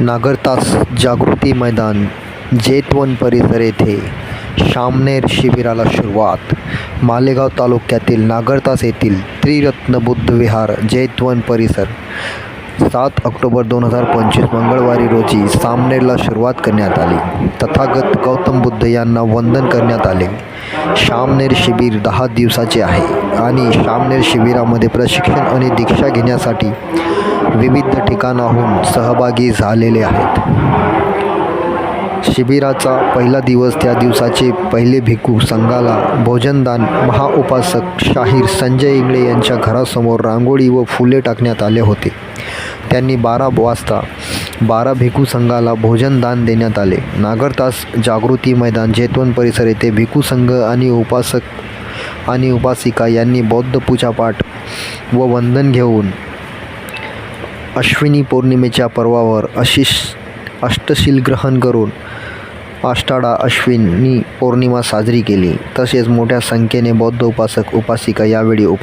नागरतास जागृती मैदान जेतवन परिसर येथे शामनेर शिबिराला सुरुवात. मालेगाव तालुक्यातील नागरतास येथील त्रिरत्न बुद्ध विहार जैतवन परिसर. सात ऑक्टोबर दोन हजार पंचवीस मंगळवारी रोजी सामनेरला सुरुवात करण्यात आली. तथागत गौतम बुद्ध यांना वंदन करण्यात आले. शामनेर शिबिर दहा दिवसाचे आहे आणि शामनेर शिबिरामध्ये प्रशिक्षण आणि दीक्षा घेण्यासाठी विविध ठिकाणाहून सहभागी झालेले आहेत. शिबिराचा पहिला दिवस त्या दिवसाचे पहिले भिक्खू संघाला भोजनदान महाउपासक शाहीर संजय इंगळे यांच्या घरासमोर रांगोळी व फुले टाकण्यात आले होते. त्यांनी बारा वाजता बारा भिक्खू संघाला भोजनदान देण्यात आले. नागरतास जागृती मैदान जेतवन परिसर येथे भिक्खू संघ आणि उपासक आणि उपासिका यांनी बौद्ध पूजापाठ व वंदन घेऊन अश्विनी पौर्णिमेच्या पर्वावर अशिष अष्टशील ग्रहण करून आषाढा अश्विनी पौर्णिमा साजरी केली. तसेच मोठ्या संख्येने बौद्ध उपासक उपासिका यावेळी उप